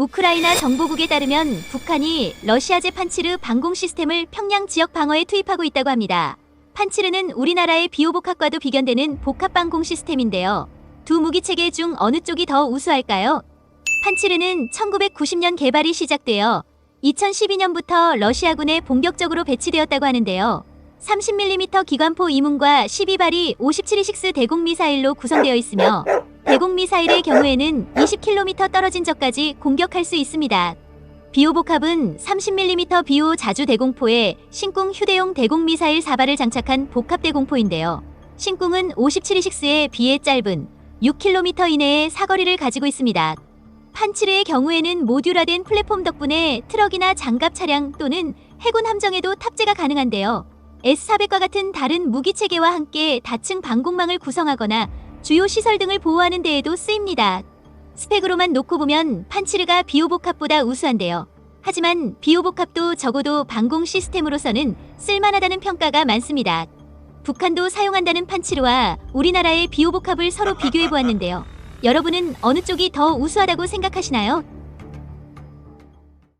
우크라이나 정보국에 따르면 북한이 러시아제 판치르 방공 시스템을 평양 지역 방어에 투입하고 있다고 합니다. 판치르는 우리나라의 비호복합과도 비견되는 복합 방공 시스템인데요. 두 무기 체계 중 어느 쪽이 더 우수할까요? 판치르는 1990년 개발이 시작되어 2012년부터 러시아군에 본격적으로 배치되었다고 하는데요. 30mm 기관포 이문과 12발이 57-6 대공 미사일로 구성되어 있으며 대공 미사일의 경우에는 20km 떨어진 적까지 공격할 수 있습니다. 비호복합은 30mm 비호 자주 대공포에 신궁 휴대용 대공 미사일 4발을 장착한 복합 대공포인데요. 신궁은 57-6에 비해 짧은 6km 이내의 사거리를 가지고 있습니다. 판치르의 경우에는 모듈화된 플랫폼 덕분에 트럭이나 장갑 차량 또는 해군 함정에도 탑재가 가능한데요. S400과 같은 다른 무기 체계와 함께 다층 방공망을 구성하거나 주요 시설 등을 보호하는 데에도 쓰입니다. 스펙으로만 놓고 보면 판치르가 비오복합보다 우수한데요. 하지만 비오복합도 적어도 방공 시스템으로서는 쓸만하다는 평가가 많습니다. 북한도 사용한다는 판치르와 우리나라의 비오복합을 서로 비교해 보았는데요. 여러분은 어느 쪽이 더 우수하다고 생각하시나요?